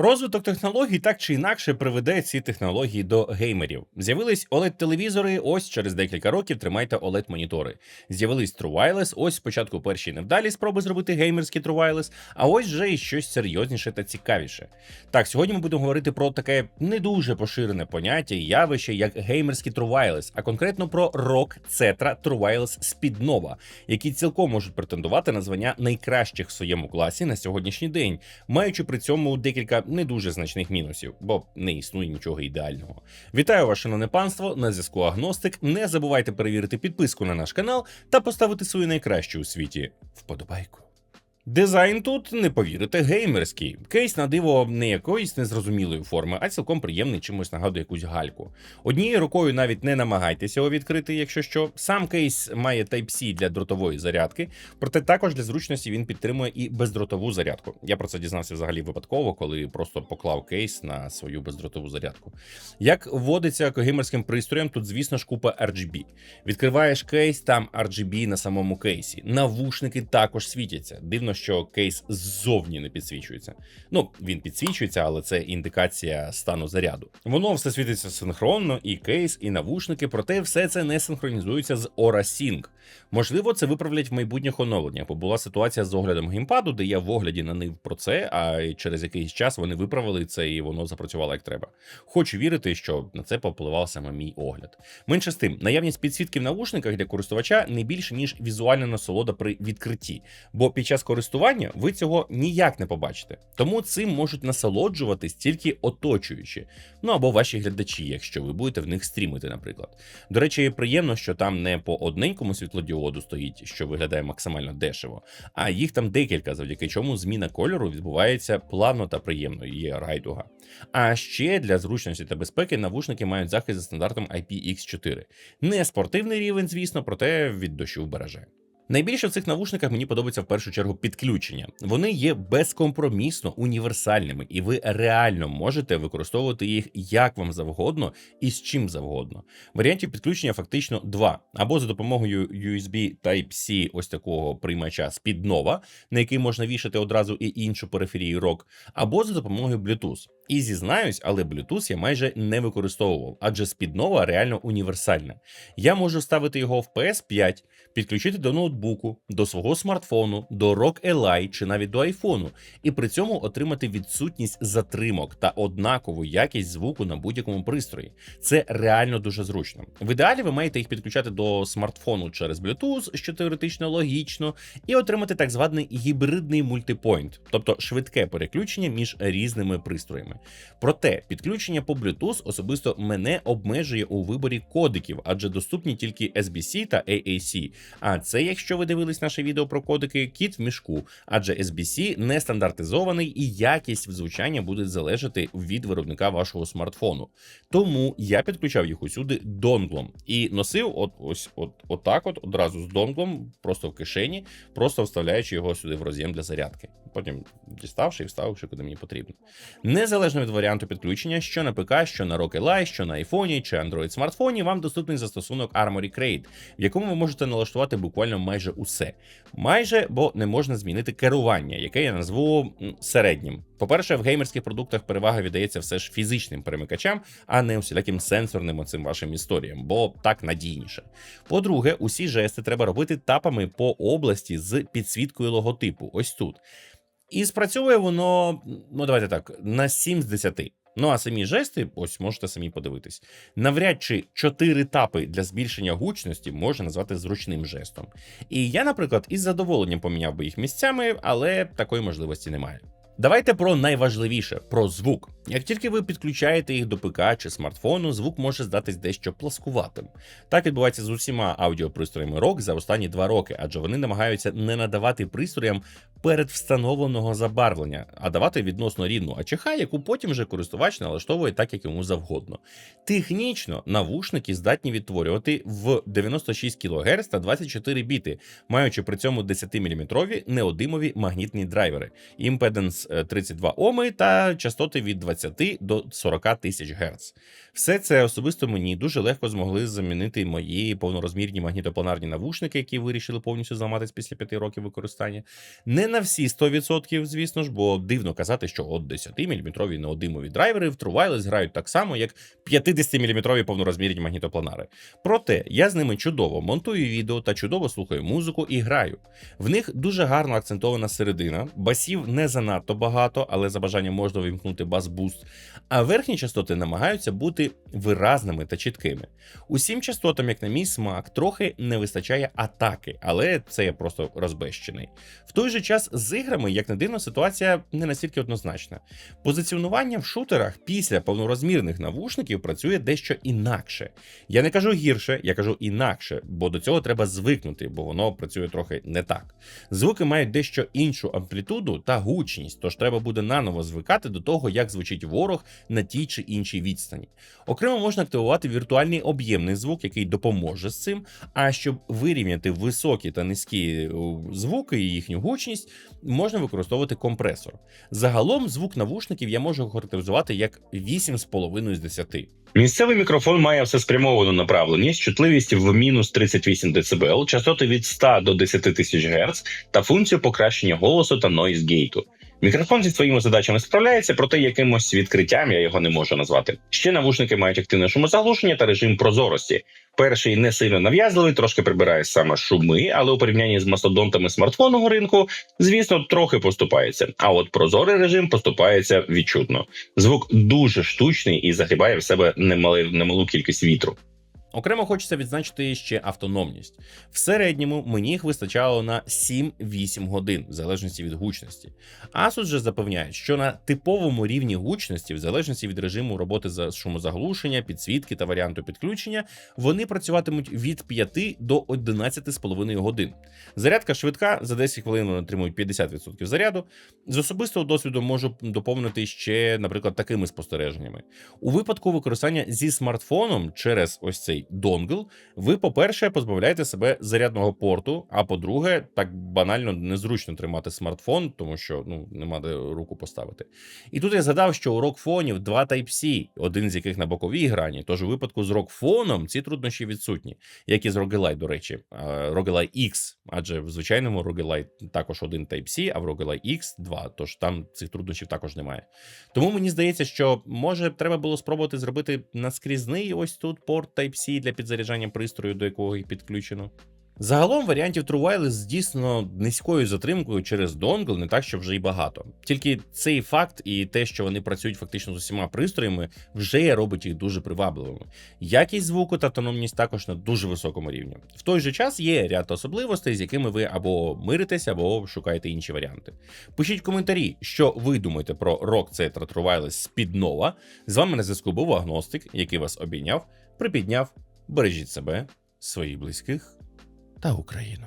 Розвиток технологій так чи інакше приведе ці технології до геймерів. З'явились oled телевізори ось через декілька років тримайте oled монітори З'явились True Wireless, ось спочатку перші невдалі спроби зробити геймерський True Wireless, а ось вже і щось серйозніше та цікавіше. Так, сьогодні ми будемо говорити про таке не дуже поширене поняття і явище, як геймерський True Wireless, а конкретно про ROG Cetra True Wireless Speed які цілком можуть претендувати на звання найкращих в своєму класі на сьогоднішній день, маючи при цьому декілька не дуже значних мінусів, бо не існує нічого ідеального. Вітаю вас, шановне панство, на зв'язку Агностик. Не забувайте перевірити підписку на наш канал та поставити свою найкращу у світі вподобайку. Дизайн тут не повірите, геймерський. Кейс на диво не якоїсь незрозумілої форми, а цілком приємний чимось нагадує якусь гальку. Однією рукою навіть не намагайтеся його відкрити, якщо що. Сам кейс має Type-C для дротової зарядки, проте також для зручності він підтримує і бездротову зарядку. Я про це дізнався взагалі випадково, коли просто поклав кейс на свою бездротову зарядку. Як вводиться геймерським пристроєм, тут, звісно ж, купа RGB. Відкриваєш кейс, там RGB на самому кейсі. Навушники також світяться. Дивно, що кейс ззовні не підсвічується. Ну, він підсвічується, але це індикація стану заряду. Воно все світиться синхронно, і кейс, і навушники, проте все це не синхронізується з Aura Sync. Можливо, це виправлять в майбутніх оновленнях, бо була ситуація з оглядом геймпаду, де я в огляді нанив про це, а через якийсь час вони виправили це і воно запрацювало як треба. Хочу вірити, що на це попливав саме мій огляд. Менше з тим, наявність підсвітки в навушниках для користувача не більше ніж візуальна насолода при відкритті, бо під час користування ви цього ніяк не побачите. Тому цим можуть насолоджуватись тільки оточуючі, ну або ваші глядачі, якщо ви будете в них стрімити, наприклад. До речі, приємно, що там не по одненькому світлодіоду стоїть, що виглядає максимально дешево, а їх там декілька, завдяки чому зміна кольору відбувається плавно та приємно. Є райдуга. А ще для зручності та безпеки навушники мають захист за стандартом IPX4. Не спортивний рівень, звісно, проте від дощу вбереже. Найбільше в цих навушниках мені подобається в першу чергу підключення. Вони є безкомпромісно універсальними, і ви реально можете використовувати їх як вам завгодно і з чим завгодно. Варіантів підключення фактично два: або за допомогою USB Type-C, ось такого приймача Nova, на який можна вішати одразу і іншу периферію ROG, або за допомогою Bluetooth. І зізнаюсь, але Bluetooth я майже не використовував, адже Speednova реально універсальна. Я можу ставити його в PS5, підключити до ноутбуку, до свого смартфону, до ROG Ally чи навіть до айфону, і при цьому отримати відсутність затримок та однакову якість звуку на будь-якому пристрої. Це реально дуже зручно. В ідеалі ви маєте їх підключати до смартфону через Bluetooth, що теоретично логічно, і отримати так званий гібридний мультипойнт, тобто швидке переключення між різними пристроями. Проте підключення по Bluetooth особисто мене обмежує у виборі кодиків, адже доступні тільки SBC та AAC. А це, якщо ви дивились наше відео про кодики, кіт в мішку, адже SBC не стандартизований і якість звучання буде залежати від виробника вашого смартфону. Тому я підключав їх усюди донглом і носив от ось от, от так от одразу з донглом, просто в кишені, просто вставляючи його сюди в роз'єм для зарядки. Потім діставши і вставивши, куди мені потрібно. Незалежно від варіанту підключення, що на ПК, що на Rock що на iPhone чи Android смартфоні, вам доступний застосунок Armory Crate, в якому ви можете налаштувати буквально майже усе. Майже, бо не можна змінити керування, яке я назву середнім. По-перше, в геймерських продуктах перевага віддається все ж фізичним перемикачам, а не усіляким сенсорним оцим вашим історіям, бо так надійніше. По-друге, усі жести треба робити тапами по області з підсвіткою логотипу. Ось тут. І спрацьовує воно, ну давайте так, на 7 з 10. Ну а самі жести, ось можете самі подивитись. Навряд чи 4 тапи для збільшення гучності можна назвати зручним жестом. І я, наприклад, із задоволенням поміняв би їх місцями, але такої можливості немає. Давайте про найважливіше про звук. Як тільки ви підключаєте їх до ПК чи смартфону, звук може здатись дещо пласкуватим. Так відбувається з усіма аудіопристроями ROG за останні два роки, адже вони намагаються не надавати пристроям передвстановленого забарвлення, а давати відносно рівну АЧХ, яку потім вже користувач налаштовує так, як йому завгодно. Технічно навушники здатні відтворювати в 96 кГц та 24 біти, маючи при цьому 10-мм неодимові магнітні драйвери. Імпеденс 32 Оми та частоти від 20 до 40 тисяч Гц. Все це особисто мені дуже легко змогли замінити мої повнорозмірні магнітопланарні навушники, які вирішили повністю зламатись після 5 років використання. Не на всі 100%, звісно ж, бо дивно казати, що от 10-мм неодимові драйвери в True грають так само, як 50-мм повнорозмірні магнітопланари. Проте я з ними чудово монтую відео та чудово слухаю музику і граю. В них дуже гарно акцентована середина, басів не занадто багато, але за бажанням можна вимкнути бас-буст. А верхні частоти намагаються бути виразними та чіткими. Усім частотам, як на мій смак, трохи не вистачає атаки, але це я просто розбещений. В той же час з іграми, як не дивно, ситуація не настільки однозначна. Позиціонування в шутерах після повнорозмірних навушників працює дещо інакше. Я не кажу гірше, я кажу інакше, бо до цього треба звикнути, бо воно працює трохи не так. Звуки мають дещо іншу амплітуду та гучність, тож треба буде наново звикати до того, як звучить ворог на тій чи іншій відстані. Окремо можна активувати віртуальний об'ємний звук, який допоможе з цим. А щоб вирівняти високі та низькі звуки і їхню гучність, можна використовувати компресор. Загалом звук навушників я можу охарактеризувати як 8,5 з 10. Місцевий мікрофон має всеспрямовану направленість, чутливість в мінус 38 дБ, частоти від 100 до 10 тисяч Гц та функцію покращення голосу та нойз-гейту. Мікрофон зі своїми задачами справляється, проте якимось відкриттям я його не можу назвати. Ще навушники мають активне шумозаглушення та режим прозорості. Перший не сильно нав'язливий, трошки прибирає саме шуми, але у порівнянні з мастодонтами смартфонного ринку, звісно, трохи поступається. А от прозорий режим поступається відчутно. Звук дуже штучний і загибає в себе немали, немалу кількість вітру. Окремо хочеться відзначити ще автономність. В середньому мені їх вистачало на 7-8 годин, в залежності від гучності. Asus же запевняє, що на типовому рівні гучності, в залежності від режиму роботи за шумозаглушення, підсвітки та варіанту підключення, вони працюватимуть від 5 до 11,5 годин. Зарядка швидка, за 10 хвилин вони отримують 50% заряду. З особистого досвіду можу доповнити ще, наприклад, такими спостереженнями. У випадку використання зі смартфоном через ось цей донгл, ви, по-перше, позбавляєте себе зарядного порту, а по-друге, так банально незручно тримати смартфон, тому що ну нема де руку поставити. І тут я згадав, що у рокфонів два Type-C, один з яких на боковій грані. Тож у випадку з рокфоном ці труднощі відсутні, як і з Roguelite, до речі, Roguelite X, адже в звичайному Roguelite також один Type-C, а в Roguelite X два, тож там цих труднощів також немає. Тому мені здається, що може треба було спробувати зробити наскрізний ось тут порт Type-C для підзаряджання пристрою, до якого їх підключено. Загалом варіантів True Wireless з дійсно низькою затримкою через донгл не так, що вже й багато. Тільки цей факт і те, що вони працюють фактично з усіма пристроями, вже робить їх дуже привабливими. Якість звуку та автономність також на дуже високому рівні. В той же час є ряд особливостей, з якими ви або миритесь, або шукаєте інші варіанти. Пишіть коментарі, що ви думаєте про ROG Cetra True Wireless з-під нова. З вами на зв'язку був агностик, який вас обійняв, припідняв. Бережіть себе, своїх близьких та Україну.